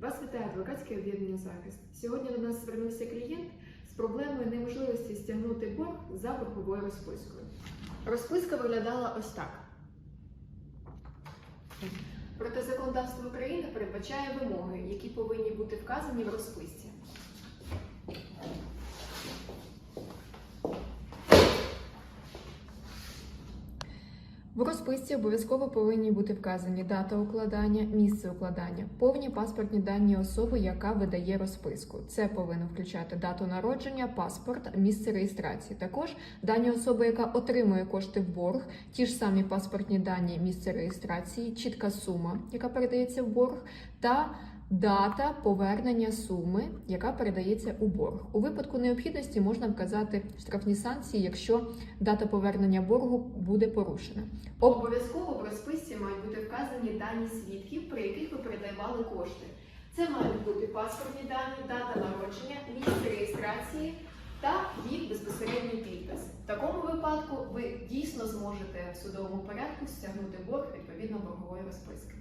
Вас вітає адвокатське об'єднання захист. Сьогодні до нас звернувся клієнт з проблемою неможливості стягнути борг за борговою розпискою. Розписка виглядала ось так. Проте законодавство України передбачає вимоги, які повинні бути вказані в розписці. В розписці обов'язково повинні бути вказані дата укладання, місце укладання, повні паспортні дані особи, яка видає розписку. Це повинно включати дату народження, паспорт, місце реєстрації. Також дані особи, яка отримує кошти в борг, ті ж самі паспортні дані, місце реєстрації, чітка сума, яка передається в борг, та Дата повернення суми, яка передається у борг. У випадку необхідності можна вказати штрафні санкції, якщо дата повернення боргу буде порушена. Обов'язково в розписці мають бути вказані дані свідків, при яких ви передавали кошти. Це мають бути паспортні дані, дата народження, місце реєстрації та їх безпосередній підпис. В такому випадку ви дійсно зможете в судовому порядку стягнути борг відповідно боргової розписки.